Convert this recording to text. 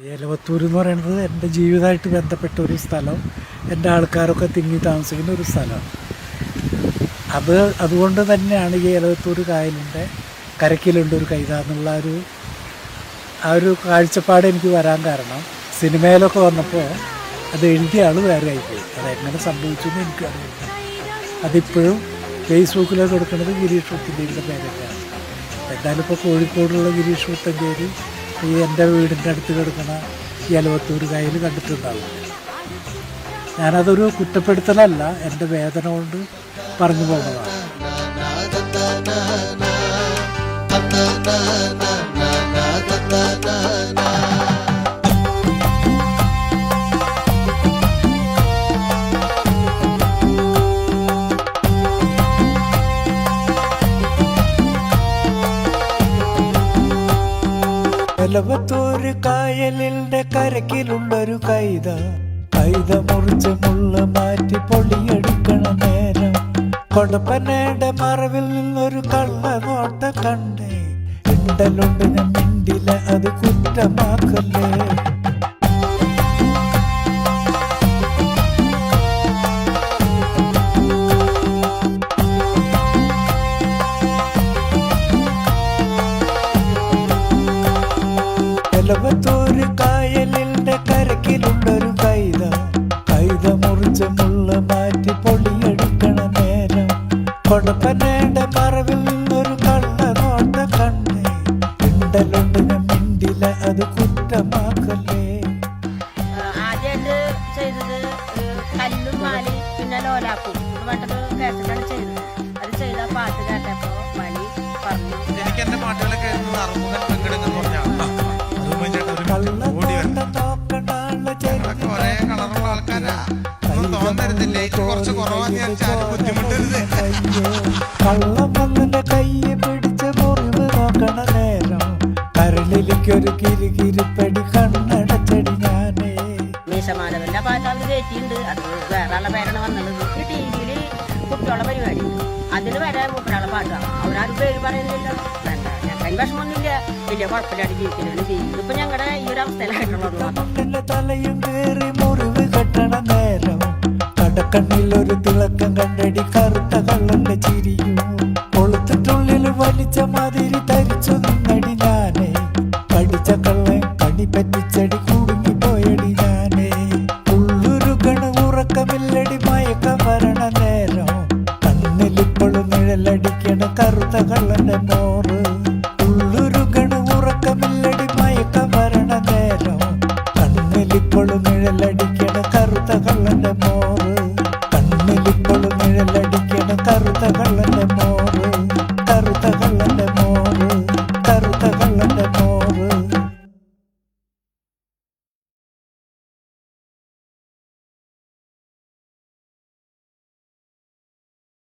ഏലവത്തൂർ എന്ന് പറയുന്നത് എന്റെ ജീവിതമായിട്ട് ബന്ധപ്പെട്ട ഒരു സ്ഥലം. എന്റെ ആൾക്കാരൊക്കെ തിങ്ങി താമസിക്കുന്ന ഒരു സ്ഥലമാണ്. അത് അതുകൊണ്ട് തന്നെയാണ് ഈ ഏലവത്തൂർ കായലിന്റെ കരക്കിലുണ്ട് ഒരു കൈത എന്നുള്ള ഒരു ആ ഒരു കാഴ്ചപ്പാട് എനിക്ക് വരാൻ കാരണം. സിനിമയിലൊക്കെ വന്നപ്പോൾ അത് എഴുതിയ ആൾ വേറെ ആയിപ്പോയി. അതെങ്ങനെ സംഭവിച്ചു എന്ന് എനിക്കറിയില്ല. അതിപ്പോഴും ഫേസ്ബുക്കിലൊക്കെ കൊടുക്കുന്നത് ഗിരീഷ് വൃത്തിന്റെ പേരൊക്കെയാണ്. എന്തായാലും ഇപ്പോൾ കോഴിക്കോടുള്ള ഗിരീഷ് പുത്തഞ്ചേരി ഈ എന്റെ വീടിന്റെ അടുത്ത് കിടക്കുന്ന ഈ അലവത്തൂർ കായൽ കണ്ടിട്ടുണ്ടാവും ഞാനതൊരു കുറ്റപ്പെടുത്തലല്ല എന്റെ വേദന കൊണ്ട് പറഞ്ഞു പോകുന്നതാണ് എലവത്തൂര് കായലിന്റെ കരക്കിലുള്ളൊരു കൈത. കൈത മുറിച്ച് മുള്ള മാറ്റി പൊളിയെടുക്കണ നേരം. കൊടപ്പനയുടെ മറവിൽ നിന്നൊരു കള്ള നോട്ട കണ്ടേ. ഇണ്ടലുണ്ട് ഞാൻ മിണ്ടില അത് കുറ്റമാക്കല്ലേ. എലവത്തൂര് കായലിന്റെ കരക്കിലുണ്ടൊരു കൈത. കൈത മുറിച്ച മുള്ള മാറ്റി പൊളിയെടുക്കണ നേരം. കൊടപ്പനയുടെ മറവിൽ നിന്നൊരു കള്ള നോട്ട കണ്ണേ ഇണ്ടലുണ്ട് മിണ്ടില അത് കുറ്റമാക്കല്ലേ? കല്ലും മാലി പിന്നെ ലോലാക്കും എന്ന് പറഞ്ഞിട്ടൊരു ചെയ്തത്. അത് ചെയ്ത പാട്ട് കേട്ടപ്പോ മണി പറഞ്ഞു. എനിക്ക് എന്റെ പാട്ടുകളൊക്കെ കുറച്ച് കുറവാന്ന് ഞാൻ ബുദ്ധിമുട്ടരുത്. കള്ളം വന്നിന്റെ കയ്യെ പിടിച്ച് മുറിവ് നോക്കണ നേരം. കരളിലേക്കൊരു കിരികിരിപ്പടി കണ്ണടച്ചടി ഞാനേ. മീശമാധവന്റെ പാട്ട് അവർ കയറ്റിയിട്ടുണ്ട് അത് വേറെ ആളുടെ പേരാണ് വന്നത്. ഈ ടി വിയിൽ കുട്ടികളുടെ പരിപാടി. അതിൽ വരെ കുട്ടികളെ പാട്ടാണ് അവരാരും പേര് പറയുന്നില്ലല്ലോ. ഞങ്ങൾക്ക് വിഷമമൊന്നുമില്ല വലിയ കുഴപ്പമില്ലാണ്ട് ജീവിക്കുന്നതിന് ജീവിക്കും ഇപ്പൊ ഞങ്ങളുടെ ഈ ഒരു അവസ്ഥയിലായിട്ടുള്ളത് തലയും കേറി മുറിവ് കെട്ടണ നേരം. കടക്കണ്ണിലൊരു തിളക്കം കണ്ടടി കറുത്ത കള്ളന്റെ ചിരിയും. കൊളുത്തിട്ടുള്ളിൽ വലിച്ച മാതിരി തരിച്ചു നിന്നടി ഞാനേ. കടിച്ച കള്ളൻ കണി പറ്റിച്ചടി കുടുങ്ങി പോയടി ഞാനേ. ഉള്ളുരുകണ് ഉറക്കമില്ലടി മയക്കം വരണ നേരം. കണ്ണിലിപ്പോഴും നിഴലടിക്കണ കറുത്ത കള്ളന്റെ മോറ.